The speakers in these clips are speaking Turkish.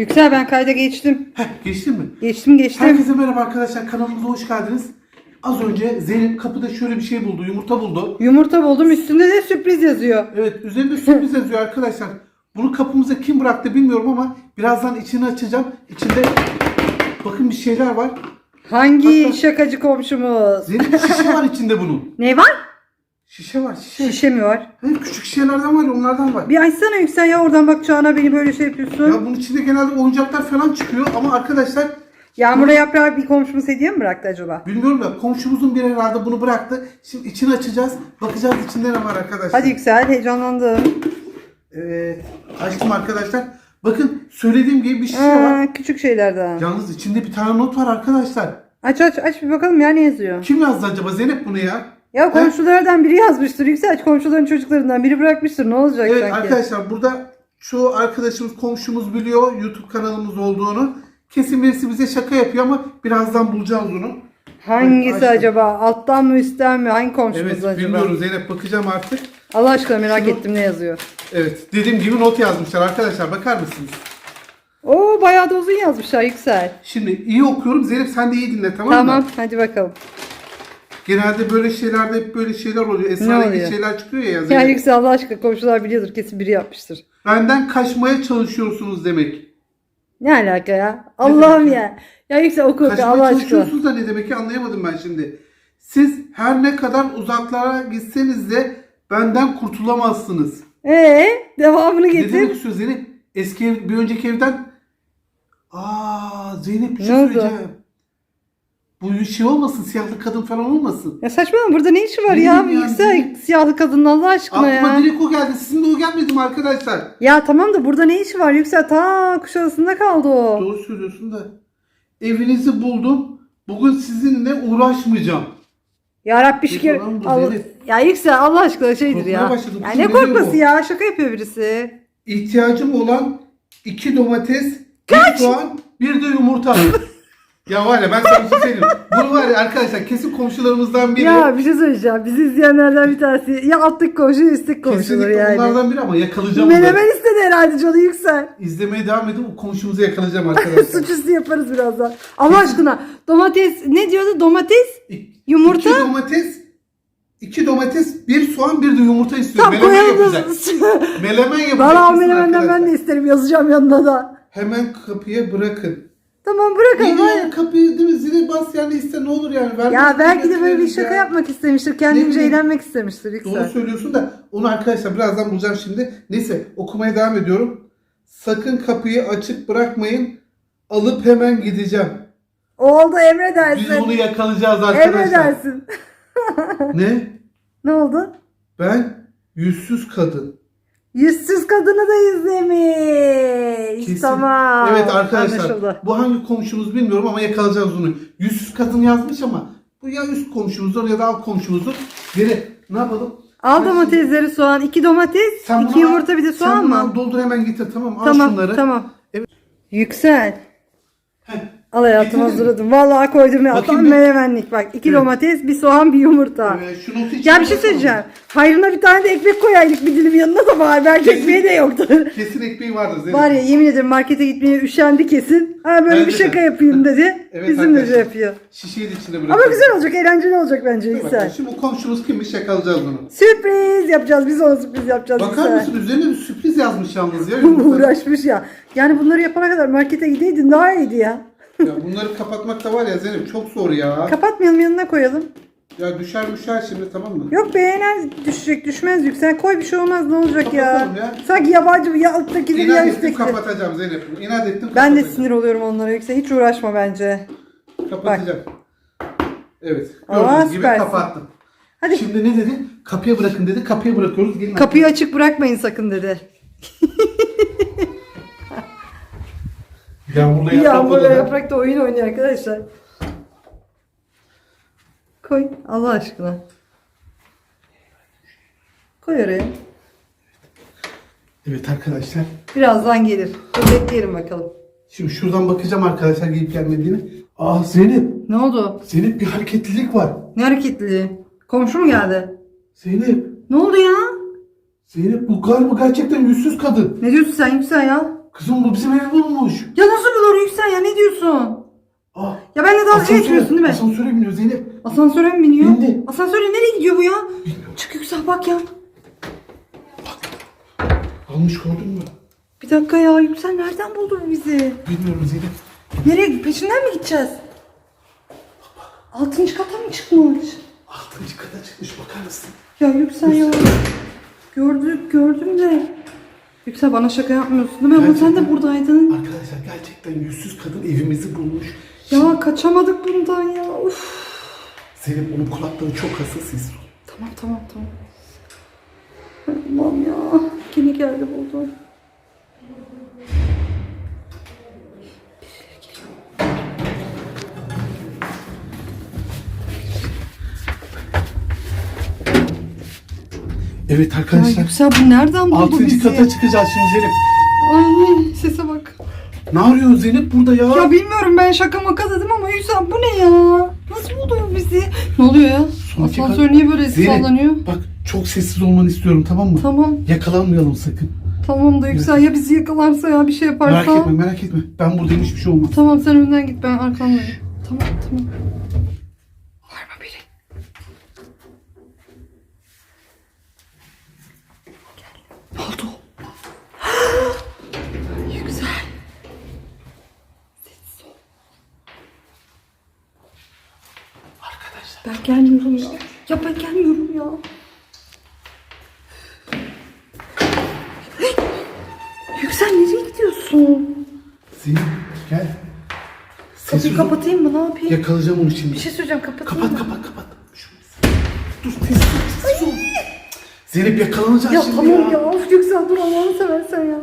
Yüksel ben kayda geçtim. Heh, geçtin mi? Geçtim geçtim. Herkese merhaba arkadaşlar. Kanalımıza hoş geldiniz. Az önce Zeynep kapıda şöyle bir şey buldu. Yumurta buldu. Yumurta buldum üstünde de sürpriz yazıyor. Evet üzerinde sürpriz yazıyor arkadaşlar. Bunu kapımıza kim bıraktı bilmiyorum ama birazdan içini açacağım. İçinde bakın bir şeyler var. Hangi Hatta- şakacı komşumuz? Zeynep şişe var içinde bunun. Ne var? Şişe var şişe. Şişe mi var? Hayır küçük şişelerden var ya onlardan var. Bir açsana Yüksel ya oradan bakacağına beni böyle şey yapıyorsun. Ya bunun içinde genelde oyuncaklar falan çıkıyor ama arkadaşlar Yağmur'a yaprağı bir komşumuz hediye mi bıraktı acaba? bilmiyorum da komşumuzun biri herhalde bunu bıraktı. Şimdi içini açacağız. Bakacağız içinde ne var arkadaşlar. Hadi Yüksel heyecanlandım. Evet. Açtım arkadaşlar. Bakın söylediğim gibi bir şişe var. Aa, küçük şeylerden. Yalnız içinde bir tane not var arkadaşlar. Aç aç aç bir bakalım ya ne yazıyor. Kim yazdı acaba Zeynep bunu ya? Ya komşulardan biri yazmıştır Yüksel. Komşuların çocuklarından biri bırakmıştır. Ne olacak Evet sanki? arkadaşlar burada çoğu arkadaşımız komşumuz biliyor YouTube kanalımız olduğunu. Kesin birisi bize şaka yapıyor ama birazdan bulacağız onu. Hangisi Açtım. acaba? Alttan mı üstten mi? Hangi komşumuz Evet acaba? bilmiyorum Zeynep bakacağım artık. Allah aşkına merak Şunu- ettim ne yazıyor. Evet dediğim gibi not yazmışlar arkadaşlar bakar mısınız? Oo bayağı da uzun yazmışlar Yüksel. Şimdi iyi okuyorum Zeynep sen de iyi dinle tamam, Tamam mı? hadi bakalım. Genelde böyle şeylerde hep böyle şeyler oluyor. Esrarengiz oluyor? şeyler çıkıyor ya Ya Zeynep. Yüksel Allah aşkına komşular biliyordur kesin biri yapmıştır. Benden kaçmaya çalışıyorsunuz demek. Ne alaka ya? Allah'ım ya. Ya Yüksel oku oku Kaçmaya Allah aşkına. çalışıyorsunuz da ne demek ki anlayamadım ben şimdi. Siz her ne kadar uzaklara gitseniz de benden kurtulamazsınız. Ee devamını Ne getir. demek istiyor Zeynep? Eski ev, bir önceki evden Aa Zeynep bir şey Ne oldu? söyleyeceğim. Bu şey olmasın siyahlı kadın falan olmasın. Ya saçmalama burada ne işi var Ne ya? bileyim yani, Yüksel siyahlı kadın Allah aşkına Aklıma ya. direkt o geldi. Sizin de o gelmedi mi arkadaşlar? Ya tamam da burada ne işi var Yüksel? Ta Kuşadası'nda kaldı o. Doğru söylüyorsun da. Evinizi buldum. Bugün sizinle uğraşmayacağım. Ya Rabbi şükür. Yalan bu, Allah- Zeynep. Ya Yüksel Allah aşkına şeydir Korkmaya ya. başladım. Ya ne korkması bu? ya? Şaka yapıyor birisi. İhtiyacım olan iki domates, bir soğan, bir de yumurta. ya var ya ben sana bir şey söyleyeyim. Bunu var ya arkadaşlar kesin komşularımızdan biri. Ya bir şey söyleyeceğim. Bizi izleyenlerden bir tanesi. Ya alttaki komşu üstteki komşudur Kesinlikle yani. onlardan biri ama yakalayacağım onları. Menemen istedi herhalde canı Yüksel. İzlemeye devam edin o komşumuzu yakalayacağım arkadaşlar. Suçüstü yaparız birazdan. Allah aşkına domates ne diyordu? Domates, yumurta. İki domates, iki domates, bir soğan, bir de yumurta istiyorum. Tam Melemen koyalım. yapacak. Melemen yapacak. Valla o kesin menemenden ben arkadaşlar. de isterim. Yazacağım yanına da. Hemen kapıya bırakın. Tamam bırakalım. diyor hadi. kapıyı değil mi? Zili bas yani iste ne olur yani. Vermez Ya belki de böyle bir şaka ya. yapmak istemiştir. Kendince eğlenmek istemiştir Doğru Yüksel. söylüyorsun da onu arkadaşlar birazdan bulacağım şimdi. Neyse okumaya devam ediyorum. Sakın kapıyı açık bırakmayın. Alıp hemen gideceğim. Oldu Biz emredersin. onu yakalayacağız arkadaşlar. Emredersin. Ne? Ne oldu? Ben yüzsüz kadın. Yüzsüz kadını da izlemiş. Kesin. Tamam. Evet arkadaşlar Anlaşıldı. bu hangi komşumuz bilmiyorum ama yakalayacağız onu. Yüzsüz kadın yazmış ama bu ya üst komşumuzdur ya da alt komşumuzdur. Geri ne yapalım? Al Sen domatesleri soğan. iki domates, Sen iki bunu al- yumurta bir de sen soğan bunu mı? al, doldur hemen getir tamam al Tamam şunları. tamam. Evet. Yüksel. Heh. Al hayatım hazırladım. Vallahi koydum ya. Bakayım Tam menemenlik bak. iki domates, bir soğan, bir yumurta. Şu notu Ya bir şey bakalım. söyleyeceğim. Hayrına bir tane de ekmek koyaydık bir dilim yanına da var. Belki ekmeği de yoktu. Kesin ekmeği vardır Zeynep. var ya yemin ederim markete gitmeye üşendi kesin. Ha böyle Bence bir şaka de. yapayım dedi. Evet Bizim de arkadaşlar. şey yapıyor. Şişeyi de içine Ama bırakalım. güzel olacak, eğlenceli olacak bence Yüksel. Şimdi bu komşumuz kimmiş yakalayacağız bunu. Sürpriz yapacağız. Biz ona sürpriz yapacağız. Bakar Yüksel. mısın üzerine bir sürpriz yazmış yalnız ya. yumurtanın. Uğraşmış ya. Yani bunları yapana kadar markete gideydin daha iyiydi ya. Ya bunları kapatmak da var ya Zeynep çok zor ya. Kapatmayalım yanına koyalım. ya düşer düşer şimdi tamam mı? Yok beğenen düşecek düşmez yüksel. Koy bir şey olmaz ne olacak ya. Kapatalım ya. Sanki yabancı ya alttakini ya İnat ettim üsttekini. kapatacağım Zeynep. İnat ettim Ben de kapatacağım. sinir oluyorum onlara yüksel. Hiç uğraşma bence. Kapatacağım. Evet. Aa, Gördüğünüz gibi süpersin. kapattım. Hadi. Şimdi ne dedi? Kapıya bırakın dedi. Kapıya bırakıyoruz. Gelin Kapıyı açık bırakmayın sakın dedi. Yağmurla yaprak Yağmurla odada. yaprak da oyun oynuyor arkadaşlar. Koy Allah aşkına. Koy oraya. Evet arkadaşlar. Birazdan gelir. Dur bekleyelim bakalım. Şimdi şuradan bakacağım arkadaşlar gelip gelmediğini. Aa Zeynep. Ne oldu? Zeynep bir hareketlilik var. Ne hareketliliği? Komşu mu geldi? Zeynep. Ne oldu ya? Zeynep bu galiba gerçekten yüzsüz kadın. Ne diyorsun sen Yüksel ya? Kızım bu bizim evi bulmuş. Ya nasıl bulur Yüksel ya ne diyorsun? Aa, Ya benimle dalga asansöre- geçmiyorsun değil mi? Asansöre biniyor Zeynep. Asansöre mi biniyor? Bindi. Asansöre nereye gidiyor bu ya? Bilmiyorum. Çık Yüksel bak ya. Almış gördün mü? Bir dakika ya Yüksel nereden buldu bu bizi? Bilmiyorum Zeynep. Nereye peşinden mi gideceğiz? Altıncı kata mı çıkmış? Altıncı kata çıkmış bakar mısın? Ya Yüksel ya. Gördük gördüm de. Yüksel bana şaka yapmıyorsun değil mi? Ama sen de buradaydın. Arkadaşlar gerçekten yüzsüz kadın evimizi bulmuş. Ya kaçamadık bundan ya. Uf. Zeynep onun kulakları çok hassas. Tamam tamam tamam. Ay Allah'ım ya. Yine geldi buldu. Evet Ya arkadaşlar. Yüksel bu nereden buldu Altıncı bizi? kata çıkacağız şimdi Zeynep. Ay sese bak. Ne arıyor Zeynep burada ya? Ya bilmiyorum ben şaka maka dedim ama Yüksel bu ne ya? Nasıl buluyor bizi? Ne oluyor ya? Son iki Asansör kat- niye böyle Zeynep, sallanıyor? Bak çok sessiz olmanı istiyorum tamam mı? Tamam. Yakalanmayalım sakın. Tamam da Yüksel ya bizi yakalarsa ya bir şey yaparsa. Merak etme merak etme. Ben buradayım hiçbir şey olmaz. Tamam sen önden git ben arkandayım. Tamam tamam. Var mı biri? Gel. Ne oldu? Yüksel. Sessiz ol. Arkadaşlar. Ben gelmiyorum ya. Ya ben gelmiyorum ya. Hey! Yüksel nereye gidiyorsun? Zeynep gel. Sessiz Kapıyı ol. kapatayım mı ne yapayım? Yakalayacağım onu şimdi. Bir şey söyleyeceğim kapatayım Kapat mı? kapat kapat. Şunu- Dur sessiz ol, sessiz ol. Zeynep yakalanacağız Ya şimdi tamam ya. Of Yüksel dur Allah'ını seversen ya.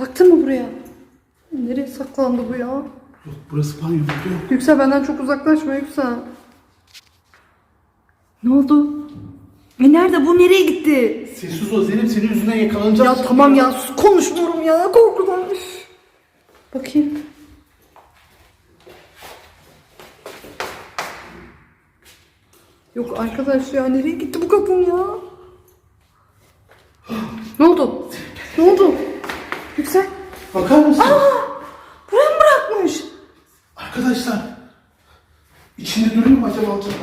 Baktın mı buraya? Nereye saklandı bu ya? Yok burası banyo burada yok. Yüksel benden çok uzaklaşma Yüksel. Ne oldu? E nerede bu? Nereye gitti? Sessiz ol Zeynep senin yüzünden yakalanacağız. Ya tamam ya sus konuşmuyorum ya korkudan. Üf. Bakayım. Yok arkadaş ya nereye gitti bu kadın ya? ne oldu? Ne oldu? Yüksel. Bakar mısın? Buraya mı bırakmış? Arkadaşlar. İçinde duruyor mu acaba alacak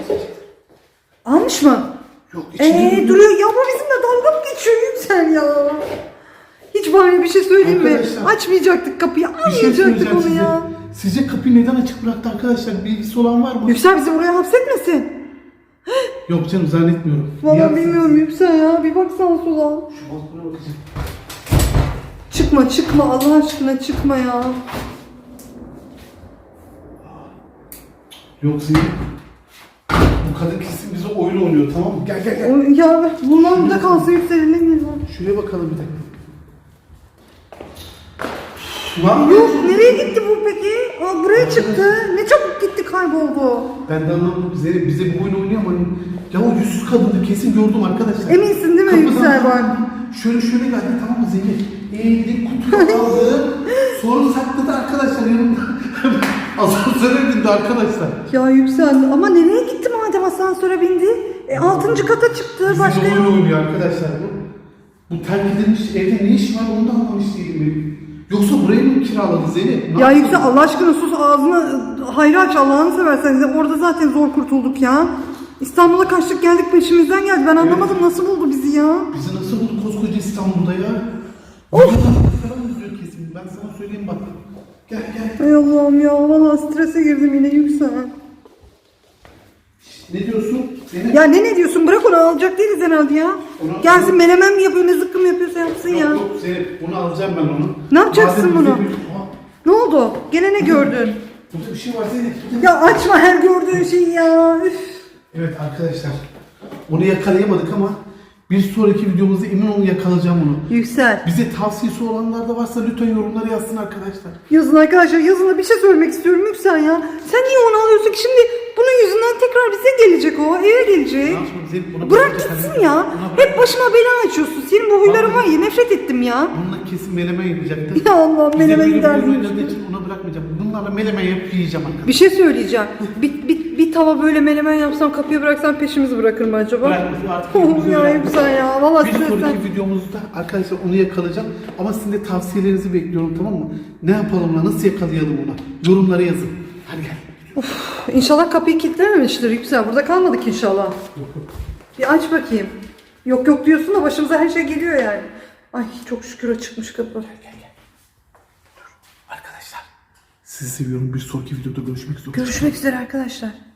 Almış mı? Yok içinde Eee duruyor. duruyor ya bu bizimle dalga mı geçiyor Yüksel ya? Hiç bari bir şey söyleyeyim mi? Arkadaşlar, Açmayacaktık kapıyı, Bir şey söyleyeceğim onu size. ya. Sizce kapıyı neden açık bıraktı arkadaşlar? Bilgisi olan var mı? Yüksel bizi buraya hapsetmesin. Yok canım zannetmiyorum. Valla Niye- bilmiyorum Yüksel ya. Bir bak sağa sola. Şu balkona bakacağım. Çıkma çıkma Allah aşkına çıkma ya. Yok Zeynep. Bu kadın kesin bize oynuyor tamam mı? Gel gel gel. O- Ya bunlar burada kalsa Yüksel'e mi lan? Şuraya bakalım bir dakika. Lan Yok nereye gitti bu peki? Aa, buraya çıktı. Ne çabuk gitti kayboldu. Ben de anlamadım. Zeynep bize bu oyun oynuyor ama ya o yüzsüz kadını kesin gördüm arkadaşlar. Eminsin değil mi Kapıdan Yüksel bak? Şöyle şöyle geldi tamam mı Zeynep? Eğildi kutuyu aldı. sonra sakladı arkadaşlar yanımda. Asansöre bindi arkadaşlar. Ya Yüksel ama nereye gitti madem asansöre bindi? E, altıncı kata çıktı. Bize Başka oyun oynuyor arkadaşlar bu. Bu terk edilmiş evde ne iş var onu da anlamış değilim. Yoksa burayı mı kiraladı Zeynep? Ne Ya yaptı? Yüksel Allah aşkına sus ağzını hayra aç Allah'ını seversen. Orada zaten zor kurtulduk ya. İstanbul'a kaçtık geldik peşimizden geldi. Ben anlamadım nasıl buldu bizi ya. Bizi nasıl buldu koskoca İstanbul'da ya? Of! Falan izliyor kesin. Ben sana söyleyeyim bak. Gel gel. Ey Allah'ım ya valla strese girdim yine Yüksel. Ne diyorsun? Zeynep. Ya ne ne diyorsun bırak onu alacak değiliz herhalde ya. Onu- Gelsin menemen mi yapıyor ne zıkkım yapıyorsa yapsın ya. Yok yok Zeynep bunu alacağım ben onu. Ne yapacaksın Madem bunu? bir- Ne oldu? Gene ne gördün? Burada bir şey var Zeynep. Ya açma her gördüğün şeyi ya. Üf. Evet arkadaşlar. Onu yakalayamadık ama bir sonraki videomuzda emin olun yakalayacağım onu. Yüksel. Bize tavsiyesi olanlar da varsa lütfen yorumlara yazsın arkadaşlar. Yazın arkadaşlar yazın bir şey söylemek istiyorum Yüksel ya. Sen niye onu alıyorsun ki şimdi yüzünden tekrar bize gelecek o eve gelecek. Buna Bırak gitsin ya. Hep başıma bela açıyorsun. Senin bu huyların var ya nefret ettim ya. Bununla kesin menemen yapacaktı. Ya Allah, Bize menemen böyle gider bir miymiş? oynadığı için ona bırakmayacağım. Bunlarla menemen yapıp yiyeceğim arkadaşlar. Bir şey söyleyeceğim. Bir, bir, bir tava böyle menemen yapsam kapıya bıraksam peşimizi bırakır mı acaba? Bırakmaz, artık Oh ya güzel ya. Valla Bir stresten. sonraki videomuzda arkadaşlar onu yakalayacağım. Ama sizin de tavsiyelerinizi bekliyorum tamam mı? Ne yapalım lan? Nasıl yakalayalım onu? Yorumlara yazın. Hadi gel. İnşallah kapıyı kilitlememiştir. Güzel. Burada kalmadık inşallah. Bir aç bakayım. Yok yok diyorsun da başımıza her şey geliyor yani. Ay çok şükür açıkmış kapı. Arkadaşlar sizi seviyorum. Bir sonraki videoda görüşmek üzere. Görüşmek üzere arkadaşlar.